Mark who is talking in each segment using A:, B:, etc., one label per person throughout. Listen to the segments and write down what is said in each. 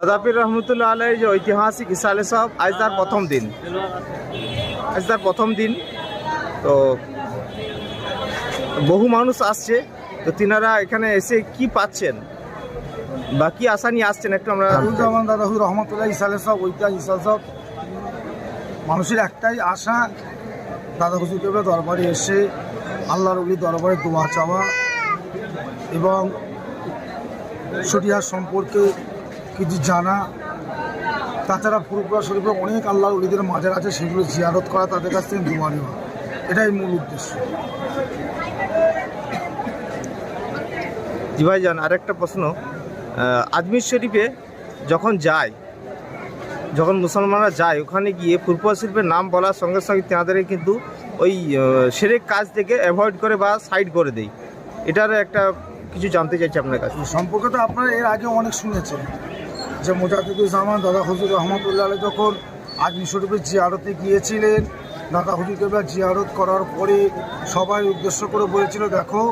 A: দাদাপির রহমতুল্লাহ আলাই যে ঐতিহাসিক ইসালে সাহেব আজ তার প্রথম দিন। আজ তার প্রথম দিন। তো বহু মানুষ আসছে, তো তিনারা এখানে এসে কি পাচ্ছেন বা কি আশা নিয়ে আসছেন একটু আমরা
B: রহমতুল্লাহ ইসালে সব ঐতিহাস ইসাল সব। মানুষের একটাই আশা, দাদা হুজুর কেবলা দরবারে এসে, আল্লাহর অলি দরবারে দোয়া চাওয়া এবং শরিয়ার সম্পর্কে কিছু জানা। তাছাড়া ফুরপুরা শরীফে অনেক আল্লাহ অলিদের মাজার আছে সেগুলো জিয়ারত করা তাদের কাছ থেকে দোয়া নেওয়া। এটাই মূল উদ্দেশ্য।
A: জি ভাইজান আরেকটা প্রশ্ন। আজমির শরীফে যখন যায় যখন মুসলমানরা যায় ওখানে গিয়ে ফুরপুয়া শিল্পের নাম বলার সঙ্গে সঙ্গে তেনাদের কিন্তু ওই সেরেক কাজ থেকে অ্যাভয়েড করে বা সাইড করে দেয় এটার একটা কিছু জানতে চাইছি আপনার কাছে।
B: সম্পর্কে তো আপনারা এর আগে অনেক শুনেছেন। যে মোজাহিদুজ্জামান দাদা হুজুর রহমতুল্লাহ আলী যখন আজমি শরীফের জিয়ারতে গিয়েছিলেন, দাদা হুজুর কেবলা জিয়ারত করার পরে সবাই উদ্দেশ্য করে বলেছিল, দেখো,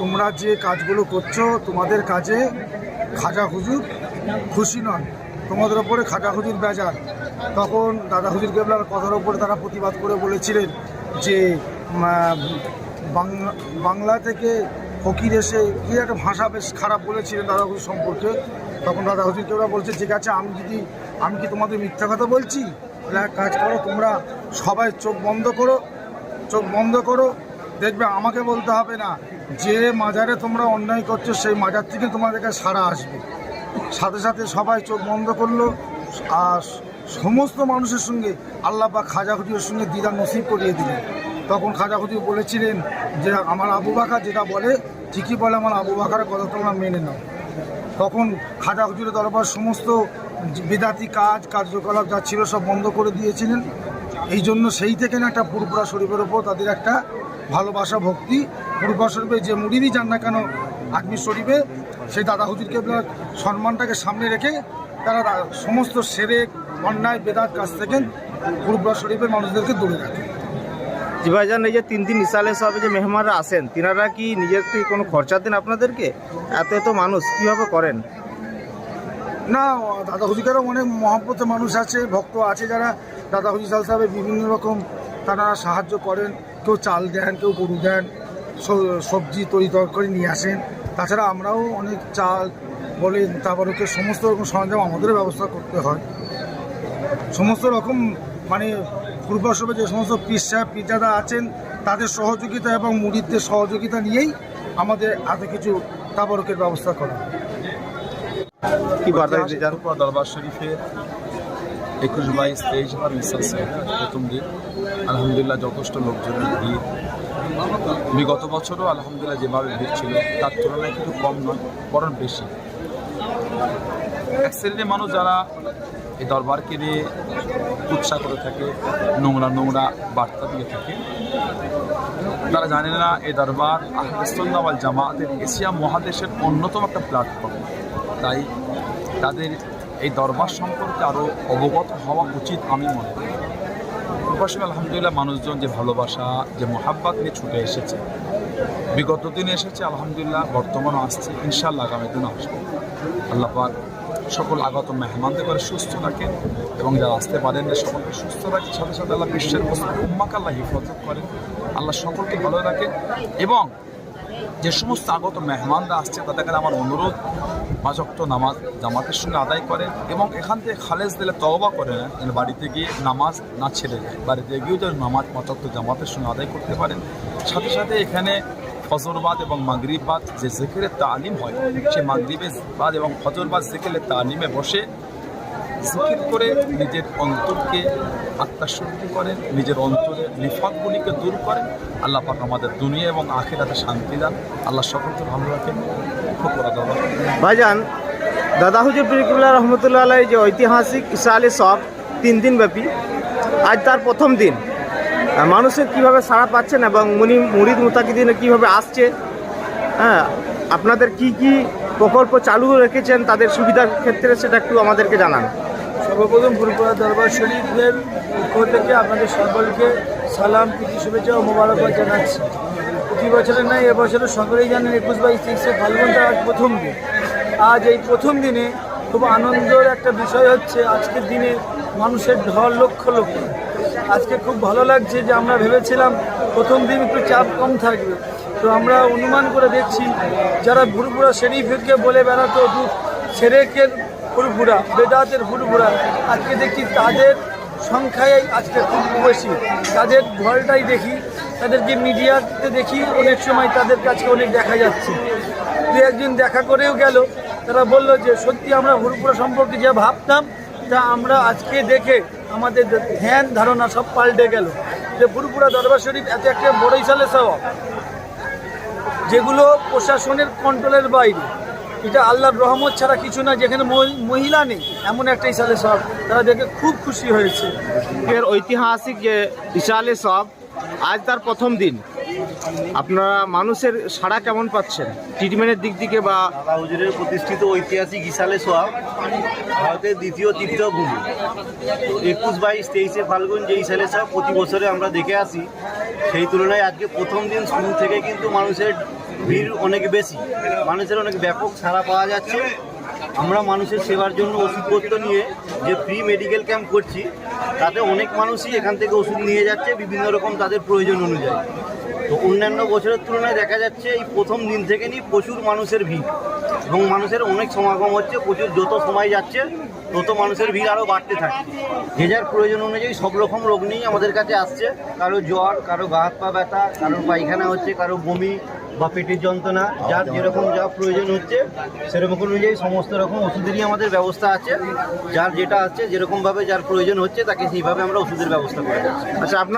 B: তোমরা যে কাজগুলো করছ, তোমাদের কাজে খাজা হুজুর খুশি নন। তোমাদের ওপরে খাজা হুজুর বেজার। তখন দাদা হুজুর কেবলার কথার ওপরে তারা প্রতিবাদ করে বলেছিলেন যে বাংলা থেকে ফকির এসে কী একটা ভাষা বেশ খারাপ বলেছিলেন দাদা হুজুর সম্পর্কে। তখন দাদা কেবলা বলছে, ঠিক আছে, আমি যদি, আমি কি তোমাদের মিথ্যা কথা বলছি? তাহলে এক কাজ করো, তোমরা সবাই চোখ বন্ধ করো, চোখ বন্ধ করো। দেখবে আমাকে বলতে হবে না, যে মাজারে তোমরা অন্যায় করছ, সেই মাজার থেকে তোমাদের কাছে সারা আসবে। সাথে সাথে সবাই চোখ বন্ধ করল, আর সমস্ত মানুষের সঙ্গে আল্লাহ বা খাজা হুজুরের সঙ্গে দিদা নসিব করিয়ে দিলেন। তখন খাজা বলেছিলেন যে, আমার আবু বাকার যেটা বলে, ঠিকই বলে, আমার আবু বাকারের কথা তোমরা মেনে নাও। তখন খাজা হুজুরের দরবার সমস্ত বিদাতি কাজ, কার্যকলাপ যা ছিল সব বন্ধ করে দিয়েছিলেন। এই জন্য সেই থেকে না একটা পুরপুরা শরীফের ওপর তাদের একটা ভালোবাসা, ভক্তি। পুরপুরা শরীফে যে মুড়িরই যান না কেন আজমির শরীফে, সেই দাদা হুজুর কেবলার সম্মানটাকে সামনে রেখে তারা সমস্ত সেরেক, অন্যায়, বেদাত কাছ থেকে পুরপুরা শরীফের মানুষদেরকে দূরে রাখে।
A: জি ভাইজান এই যে তিন দিন ইসালে সাহেবে যে মেহমানরা আসেন, তিনারা কি নিজের থেকে কোনো খরচা দেন আপনাদেরকে? এত এত মানুষ, কীভাবে করেন?
B: না, দাদা হুজুরেরও অনেক মহাব্বত মানুষ আছে, ভক্ত আছে যারা। দাদা হুজুর সাল সাহেবের বিভিন্ন রকম তারা সাহায্য করেন। কেউ চাল দেন, কেউ গরু দেন সবজি তৈরি তরকারি নিয়ে আসেন। তাছাড়া আমরাও অনেক চাল তারপরে কেউ সমস্ত রকম সরঞ্জাম আমাদেরও ব্যবস্থা করতে হয়। সমস্ত রকম মানে পূর্বাসবে যে সমস্ত পিস সাহেব পিজাদা আছেন তাদের সহযোগিতা এবং মুড়িদের সহযোগিতা নিয়েই আমাদের এত কিছু তাবরকের ব্যবস্থা করা।
A: কি বার্তা দিতে চান?
C: দরবার শরীফের একুশ বাইশ তেইশ বার মিসাল প্রথম দিন। আলহামদুলিল্লাহ যথেষ্ট লোকজনের ভিড়। বিগত বছরও আলহামদুলিল্লাহ যেভাবে ভিড় ছিল তার তুলনায় কিন্তু কম নয় বরং বেশি। এক শ্রেণির মানুষ যারা এই দরবারকে নিয়ে উৎসাহ করে থাকে, নোংরা নোংরা বার্তা দিয়ে থাকে। তারা জানে না এই দরবার আহমদুল্লাহ জামাতের এশিয়া মহাদেশের অন্যতম একটা প্ল্যাটফর্ম তাই তাদের এই দরবার সম্পর্কে আরও অবগত হওয়া উচিত আমি মনে করি। প্রবাসী আলহামদুলিল্লাহ মানুষজন যে ভালোবাসা, যে মোহাব্বত নিয়ে ছুটে এসেছে, বিগত দিনে এসেছে, আলহামদুলিল্লাহ বর্তমানও আসছে ইনশাল্লাহ আগামী দিনও আসবে। আল্লাহ সকল আগত মেহমানদের করে সুস্থ রাখেন এবং যারা আসতে পারেন সকলকে সুস্থ রাখেন। সাথে সাথে আল্লাহ বিশ্বের উম্মাকে আল্লাহ হিফাজত করেন। আল্লাহ সকলকে ভালো রাখেন এবং যে সমস্ত আগত মেহমানরা আসছে, তাদের কাছে আমার অনুরোধ পাঁচক্ত নামাজ জামাতের সঙ্গে আদায় করেন এবং এখান থেকে খালেজ দিলে তওবা করে না যেন বাড়িতে গিয়ে নামাজ না ছেড়ে যায়। বাড়িতে গিয়েও যেন নামাজ পাঁচক্ত জামাতের সঙ্গে আদায় করতে পারেন। সাথে সাথে এখানে ফজরবাদ এবং মাগরিবাদ যে জেকেরের তালিম হয়, সে মাগরিবের বাদ এবং ফজরবাদ জেকেরের তালিমে বসে জিকির করে নিজের অন্তরকে আত্মাশুদ্ধি করেন নিজের অন্তরের নিফাকগুলিকে দূর করেন আল্লাহ পাক আমাদের দুনিয়া এবং আখেরাতে শান্তি দান। আল্লাহ সকলকে ভালো রাখেন।
A: ভাইজান, দাদা হুজুর পিরিকুল্লাহ রহমতুল্লাহ যে ঐতিহাসিক ইসা আলী সব তিন দিন ব্যাপী আজ তার প্রথম দিন। মানুষের কীভাবে সাড়া পাচ্ছেন এবং মুনি মুরিদ মুতাকিদিনে কীভাবে আসছে? হ্যাঁ আপনাদের কি কি প্রকল্প চালু রেখেছেন তাদের সুবিধার ক্ষেত্রে সেটা একটু আমাদেরকে জানান।
D: সর্বপ্রথম ফুরপুরা দরবার শরীফের পক্ষ থেকে আপনাদের সকলকে সালাম, প্রীতি, শুভেচ্ছা ও মোবারকবাদ জানাচ্ছি। প্রতি বছরের নয় এবছরও সকলেই জানেন একুশ বাইশ তেইশে ফাল্গুন তার প্রথম দিন। আজ এই প্রথম দিনে খুব আনন্দের একটা বিষয় হচ্ছে আজকের দিনে মানুষের ঢল লক্ষ লক্ষ। আজকে খুব ভালো লাগছে যে আমরা ভেবেছিলাম প্রথম দিন একটু চাপ কম থাকবে। তো আমরা অনুমান করে দেখছি, যারা ভুরভুরা শরীফকে বলে বেড়াতো সেরেকের ফুরফুরা বেদাতের ফুরফুরা আজকে দেখছি তাদের সংখ্যায় আজকে খুব বেশি। তাদের ঢলটাই দেখি, তাদেরকে মিডিয়াতে দেখি, অনেক সময় তাদের কাছে অনেক দেখা যাচ্ছে। দু একদিন দেখা করেও গেল, তারা বলল যে, সত্যি আমরা হুরপুরা সম্পর্কে যা ভাবতাম তা আমরা আজকে দেখে আমাদের ধ্যান ধারণা সব পাল্টে গেল। যে ফুরপুরা দরবার শরীফ এত একটা বড় সালে সওয়া, যেগুলো প্রশাসনের কন্ট্রোলের বাইরে। এটা আল্লাহর রহমত ছাড়া কিছু না, যেখানে মহি- মহিলা নেই, এমন একটা ইসালে সব তারা দেখে খুব খুশি হয়েছে।
A: এর ঐতিহাসিক যে ইসালে সব আজ তার প্রথম দিন। আপনারা মানুষের সাড়া কেমন পাচ্ছেন? ট্রিটমেন্টের দিক থেকে বা
E: হুজুরের প্রতিষ্ঠিত ঐতিহাসিক ইসালে সোয়াব ভারতের দ্বিতীয় তীর্থভূমি একুশ বাইশ তেইশে ফাল্গুন যে ইসালে সোয়াব প্রতি বছরে আমরা দেখে আসি, সেই তুলনায় আজকে প্রথম দিন শুরু থেকে কিন্তু মানুষের ভিড় অনেক বেশি। মানুষের অনেক ব্যাপক সাড়া পাওয়া যাচ্ছে। আমরা মানুষের সেবার জন্য ওষুধপত্র নিয়ে যে ফ্রি মেডিকেল ক্যাম্প করছি, তাতে অনেক মানুষই এখান থেকে ওষুধ নিয়ে যাচ্ছে, বিভিন্ন রকম তাদের প্রয়োজন অনুযায়ী। তো অন্যান্য বছরের তুলনায় দেখা যাচ্ছে এই প্রথম দিন থেকে নিয়ে প্রচুর মানুষের ভিড়। এবং মানুষের অনেক সমাগম হচ্ছে, প্রচুর যত সময় যাচ্ছে, তত মানুষের ভিড় আরও বাড়তে থাকে। যে যার প্রয়োজন অনুযায়ী সব রকম রোগ নিয়েই আমাদের কাছে আসছে। কারও জ্বর, কারও গা হাত পা ব্যথা, কারোর পায়খানা হচ্ছে, কারও বমি বা পেটের যন্ত্রণা, যার যেরকম যা প্রয়োজন হচ্ছে, সেরকম অনুযায়ী সমস্ত রকম ওষুধেরই আমাদের ব্যবস্থা আছে। যার যেটা আছে, যেরকমভাবে যার প্রয়োজন হচ্ছে, তাকে সেইভাবে আমরা ওষুধের ব্যবস্থা করে
A: আচ্ছা আপনার